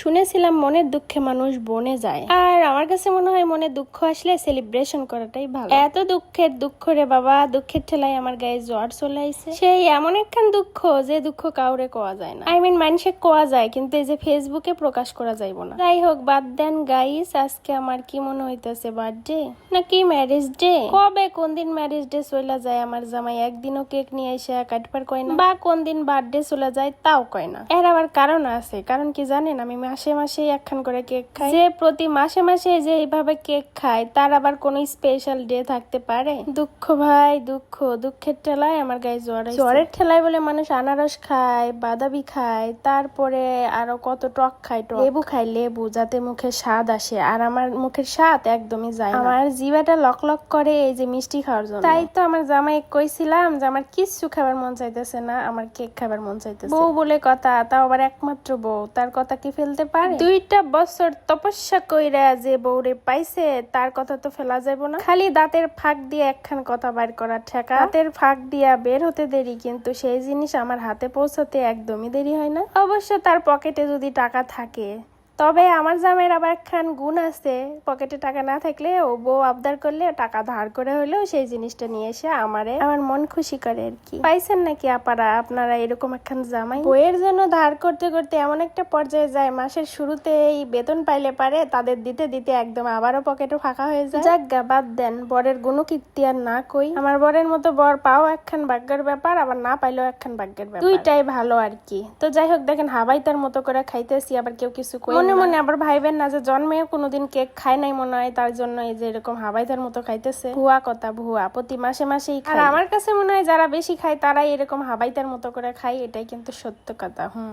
শুনেছিলাম মনের দুঃখে মানুষ বনে যায়। আর আমার কাছে মনে হয় মনে দুঃখ আসলে সেলিব্রেশন করাটাই ভালো। এত দুঃখের দুঃখ রে বাবা, দুঃখের ঠেলায় আমার গায়ে জ্বর চলে আইছে। সেই এমন একখান দুঃখ যে দুঃখ কাউরে কোয়া যায় না। আই মিন মানুষে কোয়া যায়, কিন্তু এই যে ফেসবুকে প্রকাশ করা যাইব না। যাই হোক, বাদ দেন গাইস আজকে আমার কি মনে হইতেছে বার্থডে নাকি ম্যারেজ ডে কবে কোন দিন ম্যারেজ ডে চলে যায়? আমার জামাই একদিনও কেক নিয়ে এসে কাটবার কয় না। বা কোন দিন বার্থডে চলে যায়, তাও কয় না। এর আবার কারণ আছে, কারণ কি জানেন, আমি মাসে মাসে একখান করে কেক খাই যে প্রতি মাসে মাসে যে এইভাবে কেক খায় তার আবার কোনো স্পেশাল ডে থাকতে পারে? দুঃখ ভাই দুঃখ। দুঃখের ঠেলায় আমার গায়ে জ্বর জ্বরের ঠেলায় বলে মানুষ আনারস খায় বাদাবি খায় তারপরে আরও কত টক খায় টক। লেবু খায় লেবু যাতে মুখে স্বাদ আসে। আর আমার মুখের স্বাদ একদমই যায় আমার জিভাটা লক লক করে এই যে মিষ্টি খাওয়ার জন্য। তাই তো আমার জামাই কইছিলাম যে আমার কিচ্ছু খাবার মন চাইতেছে না আমার কেক খাবার মন চাইতেছে। বউ বলে কথা তাও আবার একমাত্র বউ। তার কথা কি ফেলতে পারে? দুইটা বছর তপস্যা কইরা যে বউরে পাইছে, তার কথা তো ফেলা যাব না। খালি দাঁতের ফাঁক দিয়ে একখান কথা বার করা ঠেকা। দাঁতের ফাঁক দিয়া বের হতে দেরি, কিন্তু সেই জিনিস আমার হাতে পৌঁছাতে একদমই দেরি হয় না। অবশ্য তার পকেটে যদি টাকা থাকে তবে আমার জামের আবার একখান গুণ আছে। পকেটে টাকা না থাকলে ও বউ আবদার করলে টাকা ধার করে হলেও সেই জিনিসটা নিয়ে এসে আমারে আমার মন খুশি করে আর কি। পাইছেন নাকি আপারা? আপনারা এরকম একখান জামাই? বইয়ের জন্য ধার করতে করতে এমন একটা পর্যায়ে যায়, মাসের শুরুতে এই বেতন পাইলে পারে, তাদের দিতে দিতে একদম আবারও পকেটে ফাঁকা হয়ে যায়। যাক গা, বাদ দেন, বরের গুণকীর্তি আর না কই। আমার বরের মতো বর পাও একখান ভাগ্যের ব্যাপার, আবার না পাইলেও একখান ভাগ্যের ব্যাপার। দুইটাই ভালো আর কি। তো যাই হোক, দেখেন হাবাই তার মতো করে খাইতেছি, আবার কেউ কিছু কই মনে মনে আবার ভাইবেন না যে জন্মে কোনোদিন কেক খায় নাই মনে হয় তার জন্য এই যে এরকম হাবাইতার মতো খাইতেছে। ভুয়া কথা ভুয়া প্রতি মাসে মাসেই আর আমার কাছে মনে হয় যারা বেশি খায় তারাই এরকম হাবাইতার মতো করে খায় এটাই কিন্তু সত্য কথা হুম।